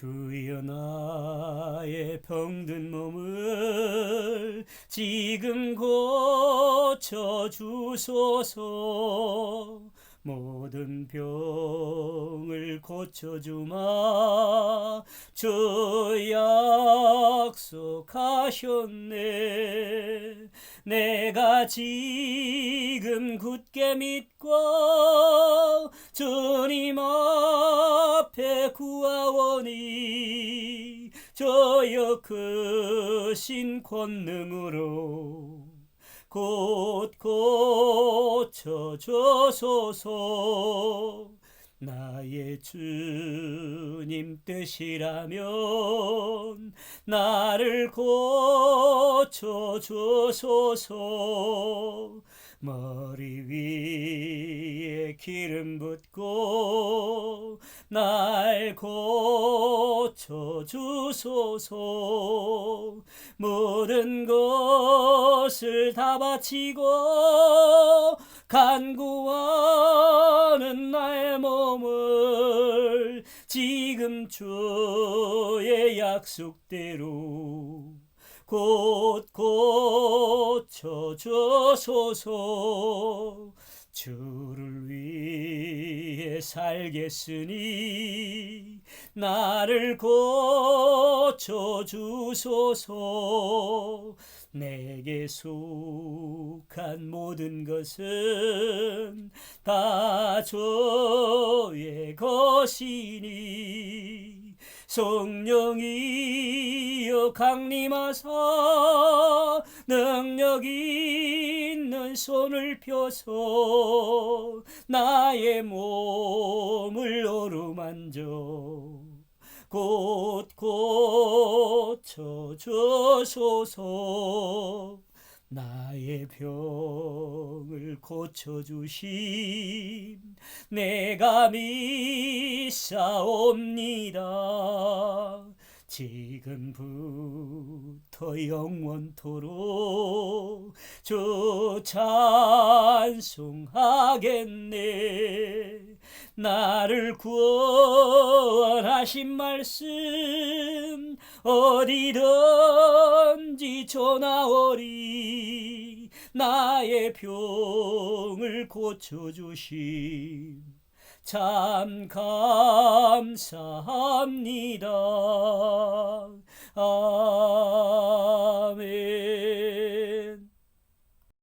주여 나의 병든 몸을 지금 고쳐 주소서. 모든 병을 고쳐 주마. 주 약속하셨네. 내가 지금 굳게 믿고 주님 앞에 구하오니 저여 크신 권능으로 곧 고쳐줘소서 나의 주님 뜻이라면 나를 고쳐줘소서 머리 위에 기름 붓고 날 고쳐 주소서. 모든 것을 다 바치고 간구하는 나의 몸을 지금 주의 약속대로 곧 고쳐줘소서 주를 위해 살겠으니 나를 고쳐 주소서. 내게 속한 모든 것은 다 주의 것이니 성령이 여 강림하사 능력 있는 손을 펴서 나의 몸을 어루만져 곧 고쳐주소서. 나의 병을 고쳐주심 내가 믿사옵니다 지금부터 영원토록 주 찬송하겠네. 나를 구원하신 말씀 어디든지 전하오리. 나의 병을 고쳐주심 참 감사합니다. 아